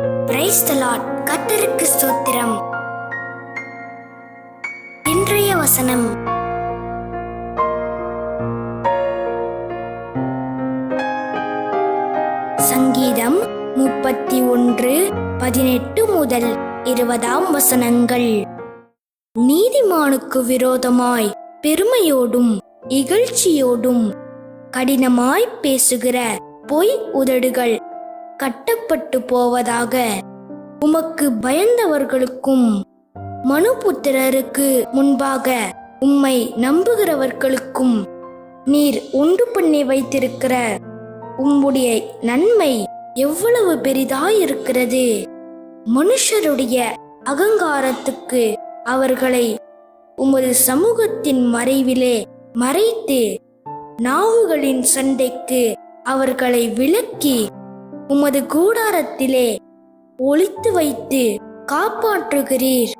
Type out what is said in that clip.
Praise the ஸ்தோத்திரம். இன்றைய வசனம். சங்கீதம் முப்பத்தி ஒன்று பதினெட்டு முதல் இருபதாம் வசனங்கள். நீதிமானுக்கு விரோதமாய் பெருமையோடும் இகழ்ச்சியோடும் கடினமாய் பேசுகிற பொய் உதடுகள் கட்டப்பட்டு போவதாக. உமக்கு பயந்தவர்களுக்கும் மனுபுத்திரருக்கு முன்பாக உம்மை நம்புகிறவர்களுக்கும் நீர் உண்டு பண்ணி வைத்திருக்கிற உம்முடைய நன்மை எவ்வளவு பெரிதாயிருக்கிறது. மனுஷருடைய அகங்காரத்துக்கு அவர்களை உமது சமூகத்தின் மறைவிலே மறைத்து நாவுகளின் சண்டைக்கு அவர்களை விலக்கி உமது கூடாரத்திலே ஒளித்து வைத்து காப்பாற்றுகிறீர்.